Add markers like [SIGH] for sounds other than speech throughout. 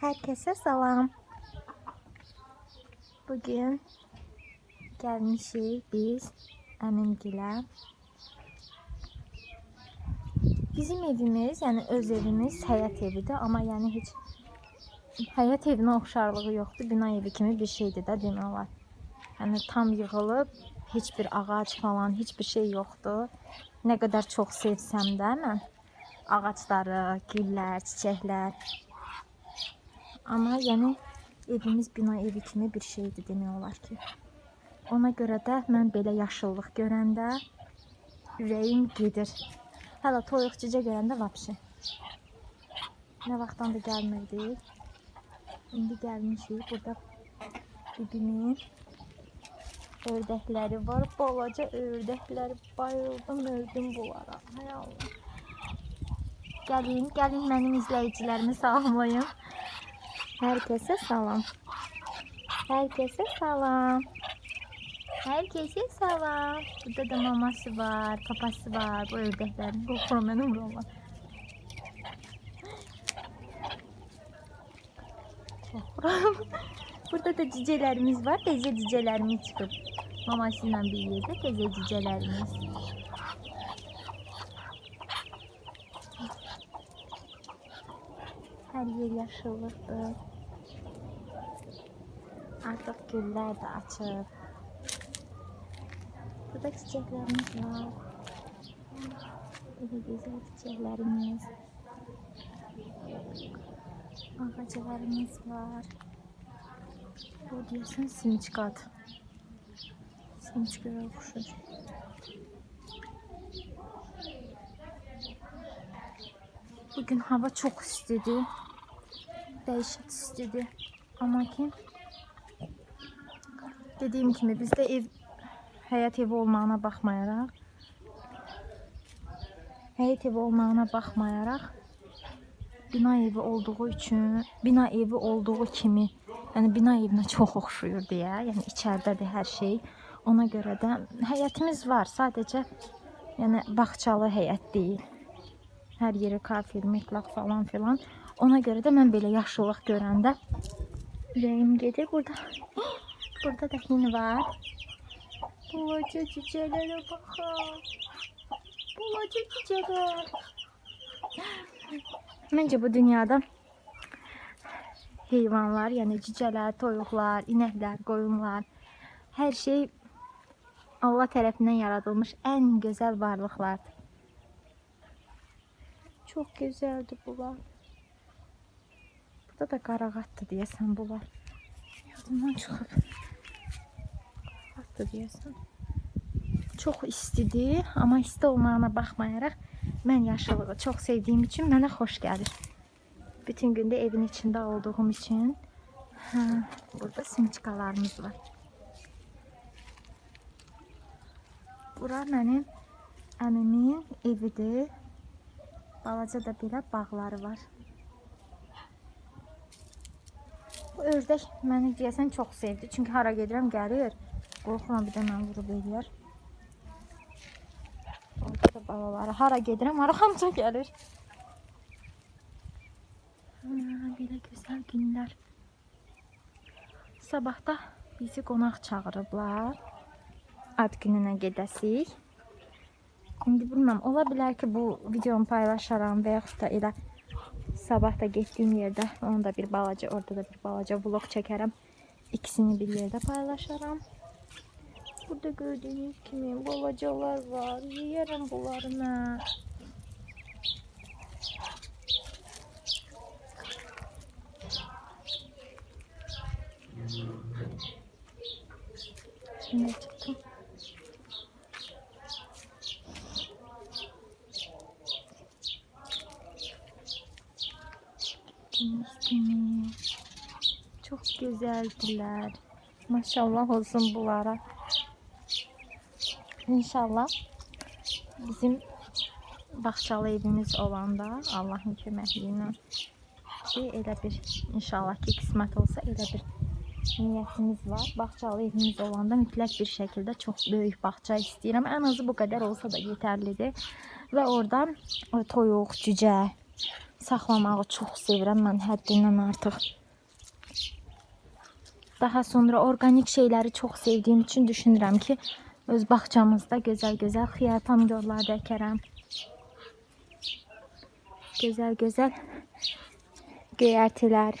Herkese salam. Bugün gelmişik biz əmimgilə. Bizim evimiz, yəni öz evimiz həyat evidir, amma yəni heç həyat evinə oxşarlığı yoxdur. Bina evi kimi bir şeydir də demək olar. Yəni tam yığılıb, heç bir ağac falan, heç bir şey yoxdur. Nə qədər çox sevsəm də mən ağacları, güllər, çiçəklər. Amma yəni evimiz bina evi kimi bir şeydir demək olar ki. Ona görə də mən belə yaşıllıq görəndə ürəyim gedir. Hələ toyuq cicə görəndə vapşı. Nə vaxtdan da gəlmirdik. İndi gəlmişik. Burada bibimin ördəkləri var. Balaca ördəklər. Bayıldım, öldüm bunlara. Hay Allah. Gəlin, gəlin mənim izləyicilərimi salamlayın. Herkese salam. Herkese salam. Herkese salam. Burada da maması var, papası var. Bu korkuyorum ben umurumda. Korkuyorum. Burada da cücelerimiz var. Teyze cücelerimiz çıkıp mamasıyla bir yerde teyze cücelerimiz. Her yer yaşıllıktır. Artık güller de açık. Burada çiçeklerimiz var. Böyle güzel çiçeklerimiz. Ağaçlarımız var. Bu diyorsun simçkat. Simçkara okuşur. Bugün hava çok istedi. Dehşet istedi. Ama ki Dediyim kimi bizdə ev həyat evi olmağına baxmayaraq həyat evi olmağına baxmayaraq bina evi olduğu üçün bina evi olduğu kimi yəni bina evinə çox oxşuyur deyə, yəni içəridədir hər şey. Ona görə də həyətimiz var, sadəcə yəni bağçalı həyət deyil. Hər yeri kafir, metlaq falan filan. Ona görə də mən belə yaşıllıq görəndə ürəyim gedir burada. [GASPS] Burada da hin var. Bulaca cücelere bakın. Bulaca cüceler. Bence bu dünyada heyvanlar, yani cüceler, toyuqlar, inəklər, qoyunlar, hər şey Allah tərəfindən yaradılmış ən gözəl varlıqlardır. Çok güzeldi bunlar. Burada da qarağatdır deyəsən bunlar. Yadımdan çıxıb. Qarağatdır deyəsən. Çox istidir, amma isti olmağına baxmayaraq mən yaşıllığı çox sevdiyim üçün mənə xoş gəlir. Bütün gündə evin içində olduğum üçün. Hə, burada simçikalarımız var. Bura mənim əmimin evidir. Balaca da belə bağları var. Bu ördək məni deyəsən çox sevdi. Çünki hara gedirəm gəlir. Qorxuram bir də məni vurub eləyər. Orada da balaları. Hara gedirəm arxamca gəlir. Belə gözəl günlər. Sabahda bizi qonaq çağırıblar. Ad gününə gedəsik. İndi bilməm, ola bilər ki, bu videomu paylaşaram və yaxud da elə sabah da getdiyim yerdə onu da bir balaca, orada da bir balaca vlog çəkərəm. İkisini bir yerdə paylaşaram. Burada gördüğünüz kimi balacalar var. Yiyərəm bunları mən. Şimdi çıktım. Gibi. Çok güzeldiler. Maşallah olsun bunlara. İnşallah bizim bağçalı evimiz olanda Allahın köməkliyi ilə ki, elə bir inşallah ki, qismət olsa elə bir niyyətimiz var. Bağçalı evimiz olanda mütləq bir şəkildə çox böyük bağça istəyirəm. Ən azı bu qədər olsa da yetərlidir. Və oradan o toyuq, cücə, saxlamağı çox sevirəm mən həddindən artıq. Daha sonra organik şeyləri çox sevdiyim üçün düşünürəm ki, öz bağçamızda gözəl-gözəl xiyar pomidorlar da əkərəm. Gözəl-gözəl göyərtilər,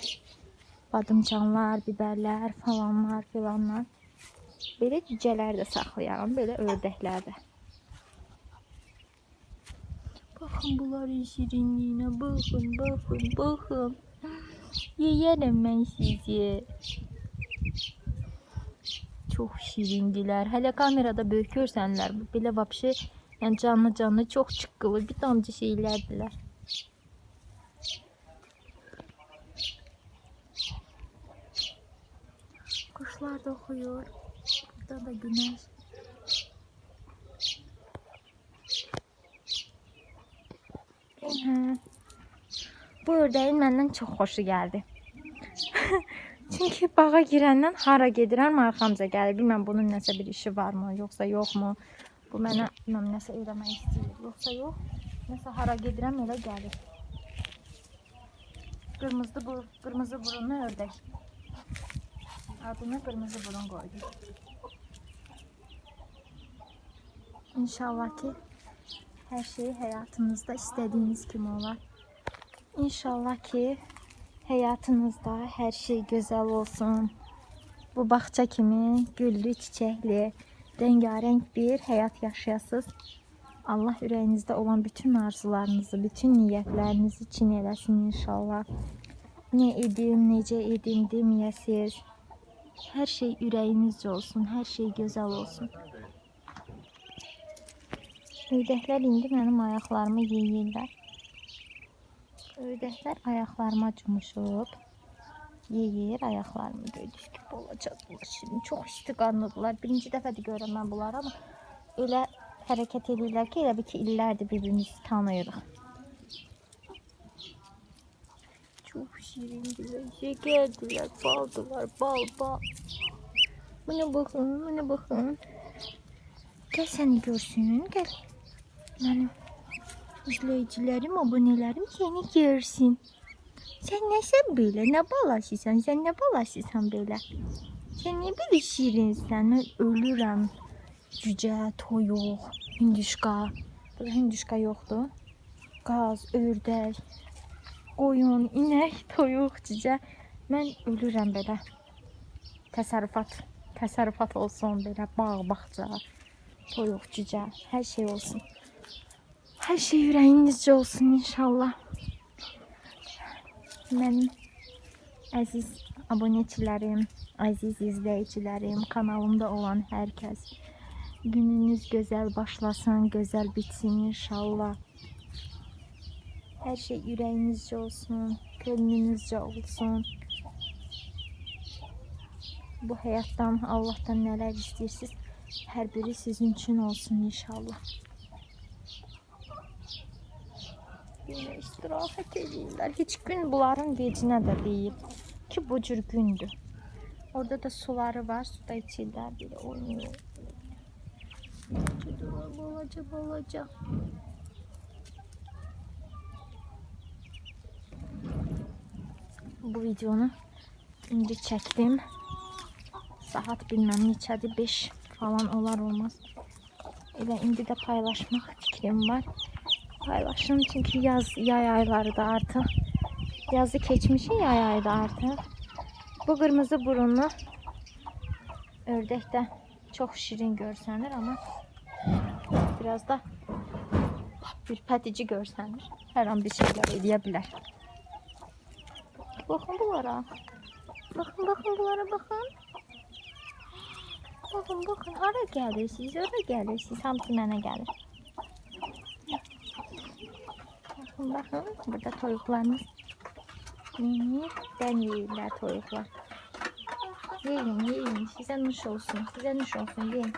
badımcanlar, biberlər falanlar filanlar. Belə cücələr də saxlayaram, belə ördəklər də. Baxın bunların şirinliyinə, baxın, baxın, baxın. Yeyərəm mən sizi. Çox şirindilər. Hələ kamerada böyük görsənlər. Belə vəbşə yəni canlı canlı çox çıqqılı bir damcı şeylərdilər. Kuşlar da oxuyur. Burada da güneş. Bu ördəyin məndən çox xoşu gəldi. Çünki bağa girəndən hara gedirəm arxamca gəlir. Bilməm bunun nəsə bir işi varmı, yoxsa yoxmu? Bu mənə bilməm nəsə eləmək istəyir, yoxsa yox. Nəsə hara gedirəm elə gəlir. Qırmızı bu qırmızı burunlu ördək. Adını qırmızı burun qoydum. İnşallah ki her şey hayatınızda istediğiniz gibi olar. İnşallah ki hayatınızda her şey güzel olsun. Bu bağça kimi güllü, çiçekli, rengarenk bir hayat yaşayasınız. Allah ürəyinizdə olan bütün arzularınızı, bütün niyyətlərinizi için eləsin inşallah. Ne edim, necə edim deməyəsiz. Her şey ürəyinizcə olsun, her şey güzel olsun. Ördəklər indi mənim ayaqlarımı yeyirlər. Ördəklər ayaqlarıma cumuşub. Yeyir ayaqlarımı gördüyünüz gibi olacaqlar. Şimdi çox istiqanlıdırlar. Birinci dəfədir görürəm mən bunları amma elə hərəkət edirlər ki, elə bir ki illərdir birbirimizi tanıyırıq. Çok şirindiler, şekerdiler, baldılar, bal bal. Buna bakın, buna bakın. Gel seni görsün, gel. Benim izleyicilerim, abonelerim seni görsün. Sen nesən böyle? Ne balaşırsan? Sen ne balaşırsan böyle? Sen ne böyle şirinsən? Ölürəm. Cücə, toyuq, hindüşka. Burada hindüşka yoxdur. Qaz, ördək, qoyun, inək, [LAUGHS] toyuq, cücə. Mən ölürəm belə. Təsərrüfat, təsərrüfat olsun belə, bağ, bağça, toyuq, cücə, hər şey olsun. Hər şey ürəyinizcə olsun inşallah. Mənim əziz abunəçilərim, əziz izləyicilərim, kanalımda olan hər kəs gününüz gözəl başlasın, gözəl bitsin inşallah. Hər şey ürəyinizcə olsun, könlünüzcə olsun. Bu həyatdan, Allahdan nələr istəyirsiniz, hər biri sizin üçün olsun inşallah. Günə istirahət edirlər. Heç gün bunların vecinə də deyil ki, bu cür gündür. Orada da suları var, suda içirlər, bir. Çocuklar balaca balaca. Bu videonu indi çəkdim. Saat bilmem neçədir, 5 falan olar olmaz. Elə indi də paylaşmaq fikrim var. Paylaşım çünkü yaz yay ayları da artık. Yazı keçmişin yay ayı da artık. Bu kırmızı burunlu ördək də çox şirin görsənir ama biraz da ürpədici görsənir. Hər an bir şeylər eləyə bilər. Baxın bunlara. Baxın, baxın bunlara baxın. Baxın, baxın. Hara gəlirsiniz? Ora gəlirsiniz. Hamısı mənə gəlir. Bakın burada toyuklarımız yiyip ben yiyirler toyuklar. Yiyin yiyin size nuş olsun size nuş olsun yiyin.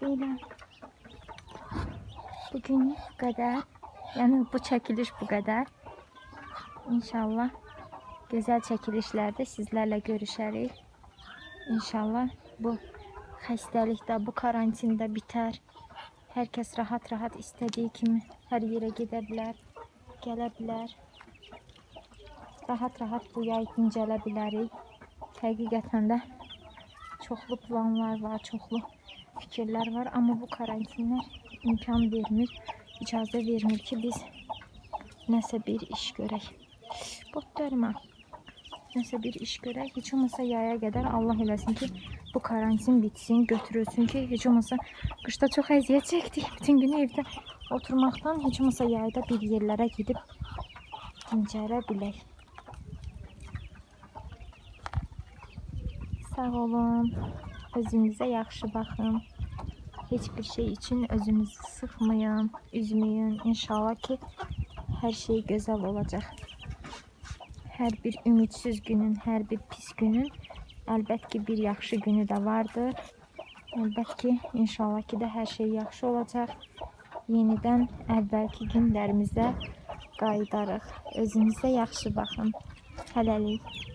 Böyle. Bugün bu kadar. Yani bu çekiliş bu kadar. İnşallah güzel çekilişlerde sizlerle görüşeriz. İnşallah bu xəstəlikdə, bu karantində biter. Herkes rahat rahat istediği kimi her yere gidebilir. gələ bilər. Rahat-rahat bu yay dincələ bilərik. Həqiqətən də çoxlu planlar var, çoxlu fikirlər var, amma bu karantinlər imkan vermir, icazə vermir ki, biz nəsə bir iş görək. Botlarıma nəsə bir iş görək. Heç olmasa yaya qədər Allah eləsin ki, bu karantin bitsin, götürülsün ki, heç olmasa qışda çox əziyyət çəkdik. Bütün günü evdə oturmaqdan heç olmasa yayda bir yerlərə gedib dincələ bilək. Sağ olun. Özünüzə yaxşı baxın. Heç bir şey için özünüzü sıxmayın, üzməyin. İnşallah ki, hər şey gözəl olacaq. Hər bir ümidsiz günün, hər bir pis günün əlbət ki, bir yaxşı günü də vardır. Əlbət ki, inşallah ki də hər şey yaxşı olacaq. Yenidən əvvəlki günlərimizə qayıdarıq. Özünüzə yaxşı baxın. Hələlik.